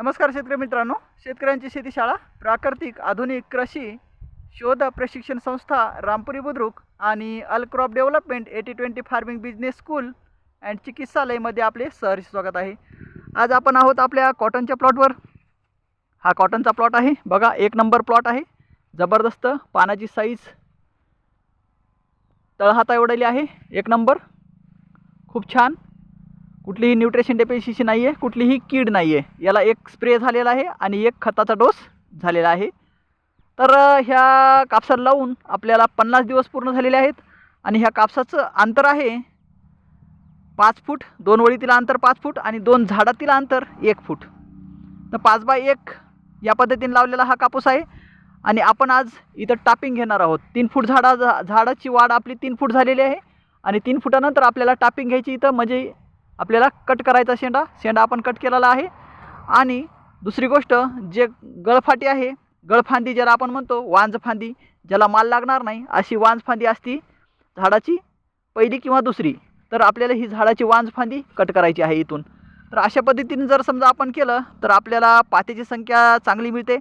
नमस्कार शेतकरी मित्रांनो. शेतकऱ्यांची शेतीशाळा प्राकृतिक आधुनिक कृषी शोध प्रशिक्षण संस्था रामपुरी बुद्रुक आणि Alcrop development eighty twenty farming business school and चिकित्सालयमध्ये आपले सहर्ष स्वागत आहे. आज आपण आहोत आपल्या कॉटनच्या प्लॉटवर. हा कॉटनचा प्लॉट आहे. बघा एक नंबर प्लॉट आहे. जबरदस्त पानाची साईज तळहाता एवढली आहे. एक नंबर. खूप छान. कुठलीही न्यूट्रिशन डेफिशियन्सी नाही आहे कुठलीही कीड नाही आहे याला एक स्प्रे झालेला आहे आणि एक खताचा डोस झालेला आहे. तर ह्या कापसाला लावून आपल्याला पन्नास दिवस पूर्ण झालेले आहेत आणि ह्या कापसाचं अंतर आहे पाच फूट दोन वळीतील अंतर पाच फूट आणि दोन झाडातील अंतर एक फूट. तर पाच बाय एक या पद्धतीने लावलेला हा कापूस आहे आणि आपण आज इथं टापिंग घेणार आहोत. तीन फूट झाडा झा- झाडाची वाढ आपली तीन फूट झालेली आहे आणि तीन फुटानंतर आपल्याला टापिंग घ्यायची इथं. म्हणजे आपल्याला कट करायचा शेंडा. शेंडा आपण कट केलेला आहे. आणि दुसरी गोष्ट जे गळफाटी आहे गळफांदी ज्याला आपण म्हणतो वांजफांदी ज्याला माल लागणार नाही अशी वांजफांदी असती झाडाची पहिली किंवा दुसरी तर आपल्याला ही झाडाची वांजफांदी कट करायची आहे इथून. तर अशा पद्धतीने जर समजा आपण केलं तर आपल्याला पात्याची संख्या चांगली मिळते.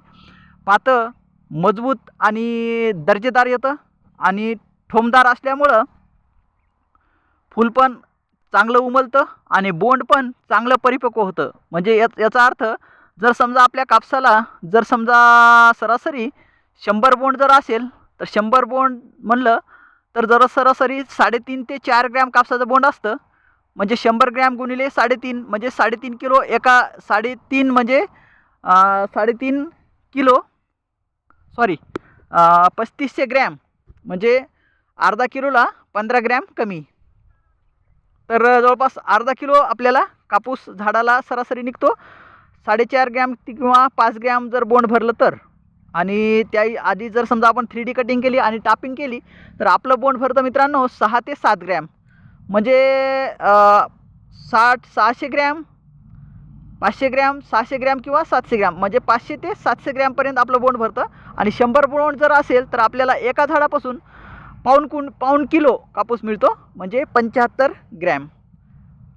पातं मजबूत आणि दर्जेदार येतं. आणि ठोमदार असल्यामुळं फूल पण चांगलं उमलतं आणि बोंड पण चांगलं परिपक्व होतं. म्हणजे या याचा अर्थ जर समजा आपल्या कापसाला जर समजा सरासरी शंभर बोंड जर असेल तर शंभर बोंड म्हणलं तर जर सरासरी साडेतीन ते चार ग्रॅम कापसाचं बोंड असतं म्हणजे शंभर ग्रॅम गुणिले साडेतीन म्हणजे साडेतीन किलो एका साडेतीन म्हणजे साडेतीन किलो सॉरी पस्तीसशे ग्रॅम म्हणजे अर्धा किलोला पंधरा ग्रॅम कमी. तर जवळपास अर्धा किलो आपल्याला कापूस झाडाला सरासरी निघतो. साडेचार ग्रॅम किंवा पाच ग्रॅम जर बोंड भरलं तर. आणि त्या आधी जर समजा आपण थ्री डी कटिंग केली आणि टापिंग केली तर आपलं बोंड भरतं मित्रांनो सहा ते सात ग्रॅम. म्हणजे साठ सहाशे ग्रॅम पाचशे ग्रॅम सहाशे ग्रॅम किंवा सातशे ग्रॅम. म्हणजे पाचशे ते सातशे ग्रॅमपर्यंत आपलं बोंड भरतं. आणि शंभर बोंड जर असेल तर आपल्याला एका झाडापासून पाऊण कुण पाऊण किलो कापूस मिळतो म्हणजे पंच्याहत्तर ग्रॅम.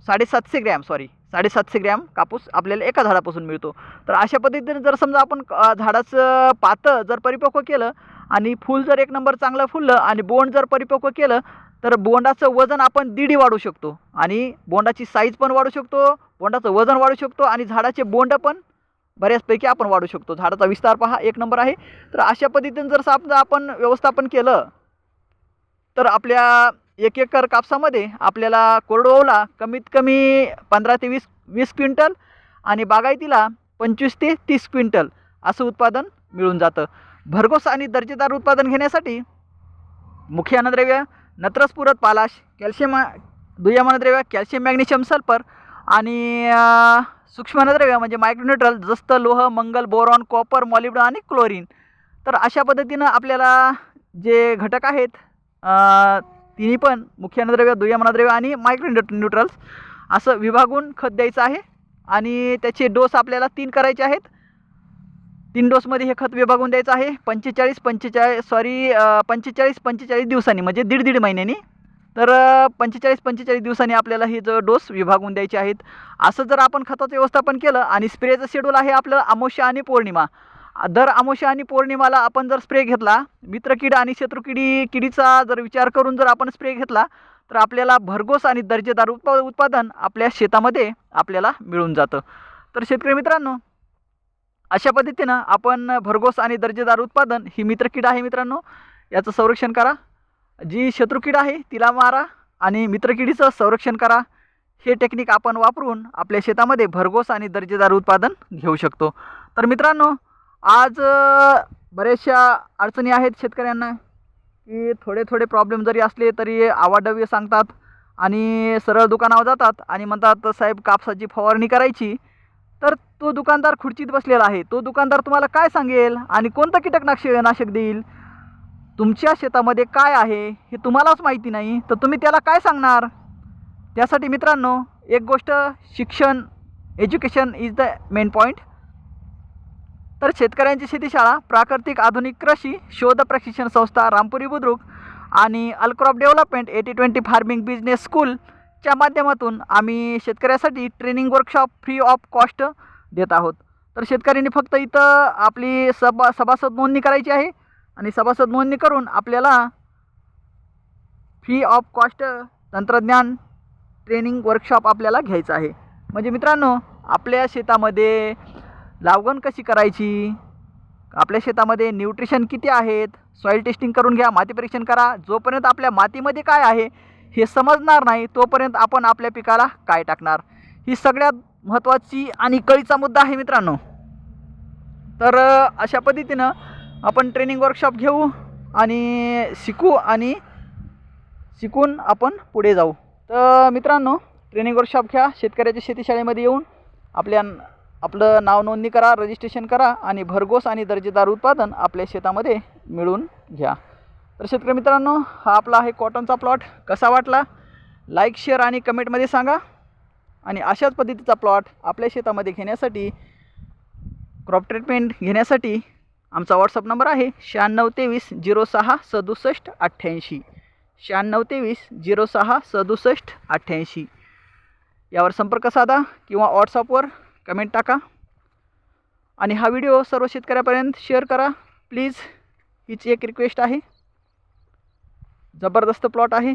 साडेसातशे ग्रॅम सॉरी साडेसातशे ग्रॅम कापूस आपल्याला एका झाडापासून मिळतो. तर अशा पद्धतीने जर समजा आपण झाडाचं पातं जर परिपक्व केलं आणि फूल जर एक नंबर चांगलं फुललं आणि बोंड जर परिपक्व केलं तर बोंडाचं वजन आपण दीडी वाढू शकतो. आणि बोंडाची साईज पण वाढू शकतो बोंडाचं वजन वाढू शकतो आणि झाडाचे बोंड पण बऱ्याचपैकी आपण वाढू शकतो. झाडाचा विस्तार पहा एक नंबर आहे. तर अशा पद्धतीने जर समजा आपण व्यवस्थापन केलं तर आपल्या एक एकर कापसामध्ये आपल्याला कोरडवाहूला कमीत कमी पंधरा ते वीस वीस क्विंटल आणि बागायतीला पंचवीस ते तीस क्विंटल असं उत्पादन मिळून जातं. भरघोस आणि दर्जेदार उत्पादन घेण्यासाठी मुख्य अन्नद्रव्य नत्रस्फुरत पालाश कॅल्शियम दुय्यम अन्नद्रव्य कॅल्शियम मॅग्नेशियम सल्फर आणि सूक्ष्म अन्नद्रव्य म्हणजे मायक्रोन्युट्रल जस्त लोह मंगल बोरॉन कॉपर मॉलिब्डो आणि क्लोरीन. तर अशा पद्धतीनं आपल्याला जे घटक आहेत तिन्ही पण मुख्य अन्नद्रव्य दुय्यम अन्नद्रव्य आणि मायक्रो न्यूट्रल्स असं विभागून खत द्यायचं आहे. आणि त्याचे डोस आपल्याला तीन करायचे आहेत. तीन डोसमध्ये हे खत विभागून द्यायचं आहे. पंचेचाळीस पंचेचाळीस सॉरी पंचेचाळीस पंचेचाळीस दिवसांनी म्हणजे दीड दीड महिन्यांनी. तर पंचेचाळीस पंचेचाळीस दिवसांनी आपल्याला हे जो डोस विभागून द्यायचे आहेत असं जर आपण खताचं व्यवस्थापन केलं आणि स्प्रेचं शेड्यूल आहे आपलं अमावस्या आणि पौर्णिमा दर अमावस्या आणि पौर्णिमाला आपण जर स्प्रे घेतला मित्रकीड आणि शत्रुकिडी किडीचा जर विचार करून जर आपण स्प्रे घेतला तर आपल्याला भरघोस आणि दर्जेदार उत्पा उत्पादन आपल्या शेतामध्ये आपल्याला मिळून जातं. तर शेतकरी मित्रांनो अशा पद्धतीनं आपण भरघोस आणि दर्जेदार उत्पादन ही मित्रकीड आहे मित्रांनो याचं संरक्षण करा. जी शत्रुकीड आहे तिला मारा आणि मित्रकिडीचं संरक्षण करा. हे टेक्निक आपण वापरून आपल्या शेतामध्ये भरघोस आणि दर्जेदार उत्पादन घेऊ शकतो. तर मित्रांनो आज बऱ्याचशा अडचणी आहेत शेतकऱ्यांना की थोडे थोडे प्रॉब्लेम जरी असले तरी आवाडव्य सांगतात आणि सरळ दुकानावर जातात आणि म्हणतात साहेब कापसाची फवारणी करायची. तर तो दुकानदार खुर्चीत बसलेला आहे. तो दुकानदार तुम्हाला काय सांगेल आणि कोणतं कीटकनाश नाशक देईल? तुमच्या शेतामध्ये काय आहे हे तुम्हालाच माहिती नाही तर तुम्ही त्याला काय सांगणार? त्यासाठी मित्रांनो एक गोष्ट शिक्षण education is the main point तर शेतकऱ्यांची शेतीशाळा प्राकृतिक आधुनिक कृषी शोध प्रशिक्षण संस्था रामपुरी बुद्रुक आणि Alcrop development eighty twenty farming business स्कूलच्या माध्यमातून आम्ही शेतकऱ्यासाठी training workshop free of cost देत आहोत. तर शेतकऱ्यांनी फक्त इथं आपली सभा सभासद नोंदणी करायची आहे आणि सभासद नोंदणी करून आपल्याला फ्री ऑफ कॉस्ट तंत्रज्ञान ट्रेनिंग वर्कशॉप आपल्याला घ्यायचं आहे. म्हणजे मित्रांनो आपल्या शेतामध्ये लागवण कशी करायची? आपल्या शेतामध्ये न्यूट्रिशन किती आहेत? सॉईल टेस्टिंग करून घ्या माती परीक्षण करा. जोपर्यंत आपल्या मातीमध्ये काय आहे हे समजणार नाही तोपर्यंत आपण आपल्या पिकाला काय टाकणार? ही सगळ्यात महत्त्वाची आणि कळीचा मुद्दा आहे मित्रांनो. तर अशा पद्धतीनं आपण ट्रेनिंग वर्कशॉप घेऊ आणि शिकू आणि शिकून आपण पुढे जाऊ. तर मित्रांनो ट्रेनिंग वर्कशॉप घ्या. शेतकऱ्याच्या शेतीशाळेमध्ये येऊन आपल्या आपलं नाव नोंदणी करा रजिस्ट्रेशन करा आणि भरघोस आणि दर्जेदार उत्पादन आपल्या शेतामध्ये मिळून घ्या. तर शेतकरी मित्रांनो हा आपला आहे कॉटनचा प्लॉट कसा वाटला? लाईक शेअर आणि कमेंटमध्ये सांगा. आणि अशाच पद्धतीचा प्लॉट आपल्या शेतामध्ये घेण्यासाठी क्रॉप ट्रीटमेंट घेण्यासाठी आमचा व्हॉट्सअप नंबर आहे शहाण्णव तेवीस झिरो सहा सदुसष्ट अठ्ठ्याऐंशी. शहाण्णव तेवीस झिरो सहा सदुसष्ट अठ्ठ्याऐंशी. यावर संपर्क साधा किंवा व्हॉट्सअपवर कमेंट टाका. आणि हा व्हिडिओ सर्व शेतकऱ्यापर्यंत शेअर करा. प्लीज हीच एक रिक्वेस्ट आहे. जबरदस्त प्लॉट आहे.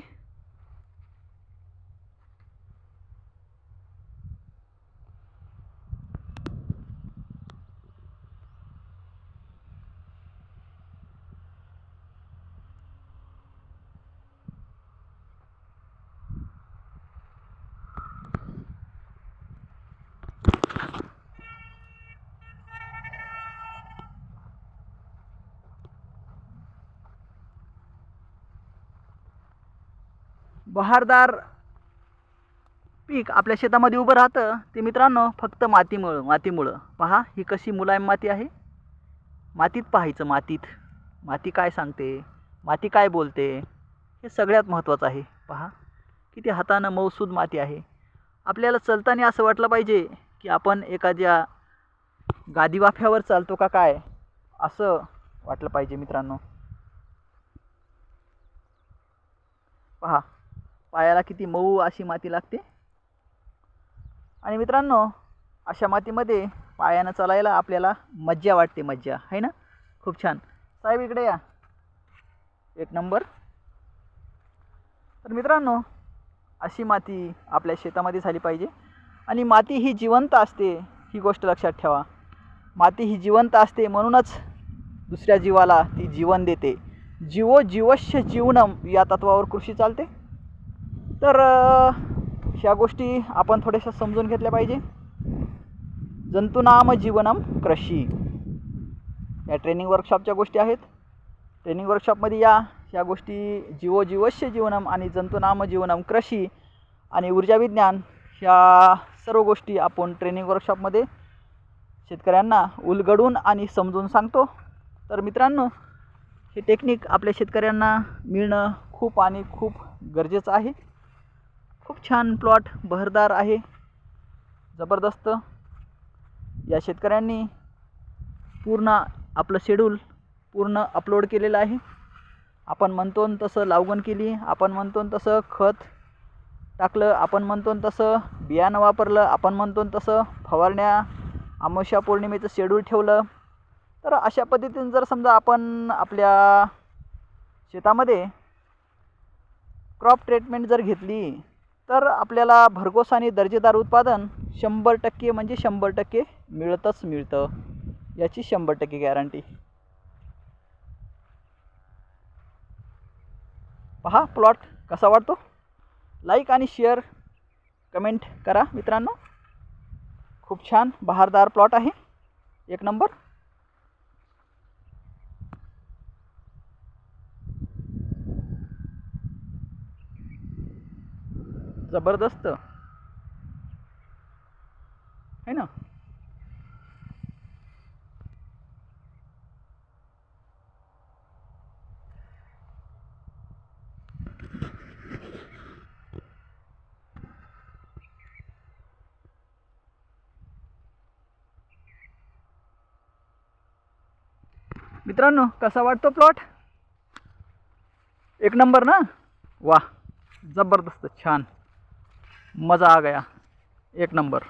बहारदार पीक आपल्या शेतामध्ये उभं राहतं ते मित्रांनो फक्त मातीमुळं मातीमुळं. पहा ही कशी मुलायम माती आहे. मातीत पाहायचं मातीत. माती काय सांगते? माती काय बोलते? हे सगळ्यात महत्त्वाचं आहे. पहा किती हातानं मौसूद माती आहे. आपल्याला चलताना असं वाटलं पाहिजे की आपण एखाद्या गादीवाफ्यावर चालतो का काय? असं वाटलं पाहिजे मित्रांनो. पहा पायाला किती मऊ अशी माती लागते. आणि मित्रांनो अशा मातीमध्ये पायानं चालायला आपल्याला मज्जा वाटते मज्जा. आहे ना? खूप छान. साहेब इकडे या. एक नंबर. तर मित्रांनो अशी माती आपल्या शेतामध्ये झाली पाहिजे. आणि माती ही जिवंत असते ही गोष्ट लक्षात ठेवा. माती ही जिवंत असते म्हणूनच दुसऱ्या जीवाला ती जीवन देते. जीवो जीवश्य जीवनम या तत्वावर कृषी चालते. तर ह्या गोष्टी आपण थोड्याशा समजून घेतल्या पाहिजे. जंतुनाम जीवनम कृषी या ट्रेनिंग वर्कशॉपच्या गोष्टी आहेत. ट्रेनिंग वर्कशॉपमध्ये या ह्या गोष्टी जीवो जीवस्य जीवनम आणि जंतुनाम जीवनम कृषी आणि ऊर्जा विज्ञान ह्या सर्व गोष्टी आपण ट्रेनिंग वर्कशॉपमध्ये शेतकऱ्यांना उलगडून आणि समजून सांगतो. तर मित्रांनो हे टेक्निक आपल्या शेतकऱ्यांना मिळणं खूप आणि खूप गरजेचं आहे. खूप छान प्लॉट बहरदार आहे. जबरदस्त. या शेतकऱ्यांनी पूर्ण आपलं शेड्यूल पूर्ण अपलोड केलेलं आहे. आपण म्हणतो तसं लावगण केली आपण म्हणतो तसं खत टाकलं आपण म्हणतो तसं बियाणं वापरलं आपण म्हणतो तसं फवारण्या अमावस्या पौर्णिमेचं शेड्यूल ठेवलं. तर अशा पद्धतीने जर समजा आपण आपल्या शेतामध्ये क्रॉप ट्रीटमेंट जर घेतली तर आपल्याला भरघोस आणि दर्जेदार उत्पादन शंभर टक्के म्हणजे शंभर टक्के मिळतच मिळतं. याची शंभर टक्के गॅरंटी पहा प्लॉट कसा वाटतो लाईक आणि शेअर कमेंट करा मित्रांनो. खूप छान बहारदार प्लॉट आहे. एक नंबर जबरदस्त. है ना? मित्रांनो कसा वाटतो प्लॉट एक नंबर ना? वा जबरदस्त छान. मज़ा आ गया। एक नंबर।